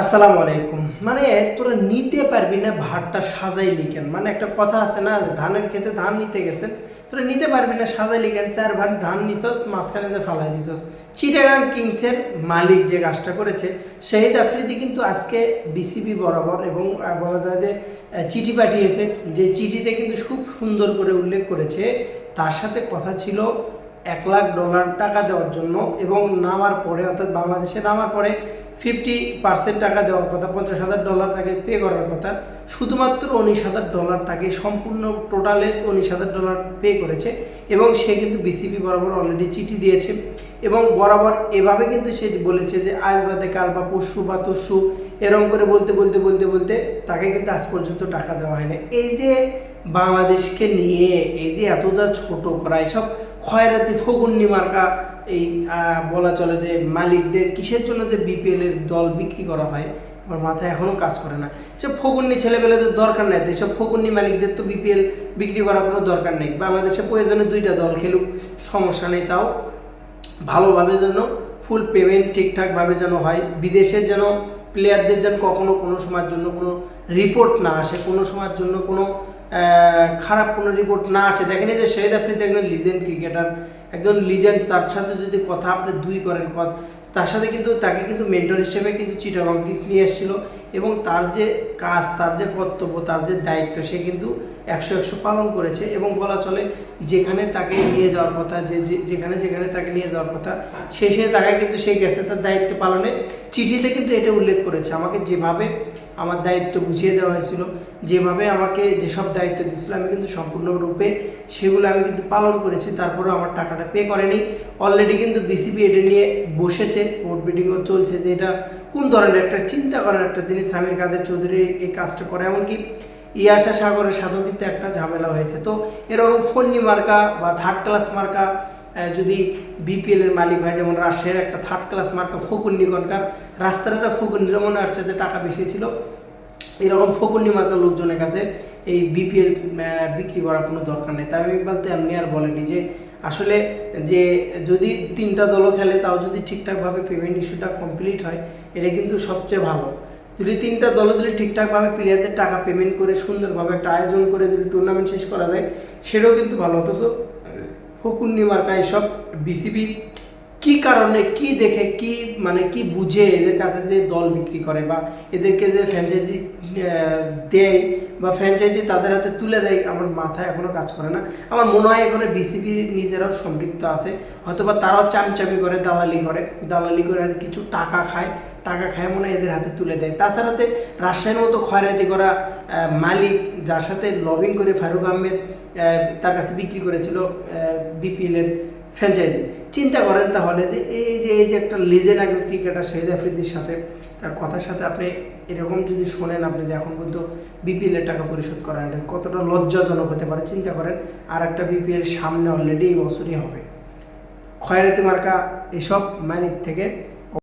আসসালামু আলাইকুম। মানে তোরা নিতে পারবি না ভাতটা সাজাই লিখেন মানে একটা কথা আছে না, ধানের খেতে ধান নিতে গেছেন তোরা নিতে পারবি না সাজাই লিখেন চার ভাত ধান নিছস, মাঝখানে যে ফালাই দিছস। চিটাগাং কিংসের মালিক যে কাজটা করেছে, শহীদ আফ্রিদি কিন্তু আজকে বিসিবি বরাবর এবং বলা যায় যে চিঠি পাঠিয়েছে। যে চিঠিতে কিন্তু খুব সুন্দর করে উল্লেখ করেছে, তার সাথে কথা ছিল এক লাখ ডলার টাকা দেওয়ার জন্য এবং নামার পরে, অর্থাৎ বাংলাদেশে নামার পরে ফিফটি পার্সেন্ট টাকা দেওয়ার কথা, পঞ্চাশ হাজার ডলার তাকে পে করার কথা, শুধুমাত্র উনিশ হাজার ডলার তাকে সম্পূর্ণ টোটালে উনিশ হাজার ডলার পে করেছে এবং সে কিন্তু বিসিবি বরাবর অলরেডি চিঠি দিয়েছে এবং বরাবর এভাবে কিন্তু সে বলেছে যে, আজ বাদে কাল বা পরশু বা তরশু, এরকম করে বলতে বলতে বলতে বলতে তাকে কিন্তু আজ পর্যন্ত টাকা দেওয়া হয়নি। এই যে বাংলাদেশকে নিয়ে, এই যে এতটা ছোট করা এসব খয়রাতি ফগুন্নি মার্কা এই বলা চলে যে মালিকদের কিসের জন্য যে বিপিএল এর দল বিক্রি করা হয়, আমার মাথায় এখনও কাজ করে না। সব ফগুন্নি ছেলেপেলেদের দরকার নেই সব ফগুন্নি মালিকদের তো বিপিএল বিক্রি করার কোনো দরকার নেই। বাংলাদেশে প্রয়োজনে দুইটা দল খেলুক, সমস্যা নেই তাও। ভালোভাবে যেন ফুল পেমেন্ট ঠিকঠাকভাবে যেন হয় বিদেশের যেন প্লেয়ারদের যেন কখনো কোনো সময়ের জন্য কোনো রিপোর্ট না আসে, কোনো সময়ের জন্য কোনো খারাপ কোনো রিপোর্ট না আসে। দেখেন এই যে শহীদ আফ্রিদি একজন লিজেন্ড ক্রিকেটার একজন লিজেন্ড তার সাথে যদি কথা আপনি দুই করেন কথা তার সাথে কিন্তু তাকে কিন্তু মেন্টর হিসেবে কিন্তু চিটাগং কিংস নিয়ে এসেছিল এবং তার যে কাজ, তার যে কর্তব্য, তার যে দায়িত্ব, সে কিন্তু একশো একশো পালন করেছে এবং বলা চলে যেখানে তাকে নিয়ে যাওয়ার কথা, যে যেখানে যেখানে তাকে নিয়ে যাওয়ার কথা, সে সে জায়গায় কিন্তু সে গেছে তার দায়িত্ব পালনে। চিঠিতে কিন্তু এটা উল্লেখ করেছে, আমাকে যেভাবে আমার দায়িত্ব বুঝিয়ে দেওয়া হয়েছিল, যেভাবে আমাকে যেসব দায়িত্ব দিয়েছিল, আমি কিন্তু সম্পূর্ণরূপে সেগুলো আমি কিন্তু পালন করেছি, তারপরেও আমার টাকাটা পে করেনি। অলরেডি কিন্তু বিসিবি এটা নিয়ে বসেছে বোর্ড মিটিংও চলছে যে এটা কোন ধরনের একটা চিন্তা করার একটা জিনিস, সামির কাদের চৌধুরী এই কাজটা করে। এমনকি ইয়াশা সাগরের সাথেও কিন্তু একটা ঝামেলা হয়েছে। তো এরকম ফন্নি মার্কা বা থার্ড ক্লাস মার্কা যদি বিপিএল এর মালিক হয়, যেমন রাশিয়ার একটা থার্ড ক্লাস মার্কা ফকুন্নিগণকার রাস্তার একটা ফকুন্নির মনে হচ্ছে যে টাকা বেশি ছিল, এরকম ফকুন্নি মার্কা লোকজনের কাছে এই বিপিএল বিক্রি করার কোনো দরকার নেই। তাই আমি বলতে এমনি আর বলেনি যে আসলে যে যদি তিনটা দলও খেলে, তাও যদি ঠিকঠাকভাবে পেমেন্ট ইস্যুটা কমপ্লিট হয়, এটা কিন্তু সবচেয়ে ভালো। যদি তিনটা দল যদি ঠিকঠাকভাবে প্লেয়ারদের টাকা পেমেন্ট করে, সুন্দরভাবে একটা আয়োজন করে যদি টুর্নামেন্ট শেষ করা যায়, সেটাও কিন্তু ভালো। অথচ ফকুন্নি মার্কা এসব বিসিবি কি কারণে, কি দেখে, কি মানে কি বুঝে এদের কাছে যে দল বিক্রি করে বা এদেরকে যে ফ্র্যাঞ্চাইজি দেয় বা ফ্র্যাঞ্চাইজি তাদের হাতে তুলে দেয়, আমার মাথায় এখনও কাজ করে না। আমার মনে হয় এখানে বিসিবি নিজেরাও সম্পৃক্ত আছে। হয়তোবা তারাও চামচামি করে, দালালি করে। দালালি করে হয়তো কিছু টাকা খায় টাকা খায় মনে এদের হাতে তুলে দেয়। তাছাড়াতে রাজশাহীর মতো খয়রাতি করা মালিক যার সাথে লবিং করে ফারুক আহমেদ তার কাছে বিক্রি করেছিল বিপিএল এর ফ্র্যাঞ্চাইজি চিন্তা করেন তাহলে যে এই যে এই যে একটা লিজেন্ড আগে ক্রিকেটার শহীদ আফ্রিদির সাথে তার কথার সাথে আপনি এরকম যদি শোনেন আপনি যে এখন পর্যন্ত বিপিএল এর টাকা পরিশোধ করা এটা কতটা লজ্জাজনক হতে পারে, চিন্তা করেন। আর একটা বিপিএল সামনে অলরেডি এই বছরই হবে। খয়রাতি মার্কা এসব মালিক থেকে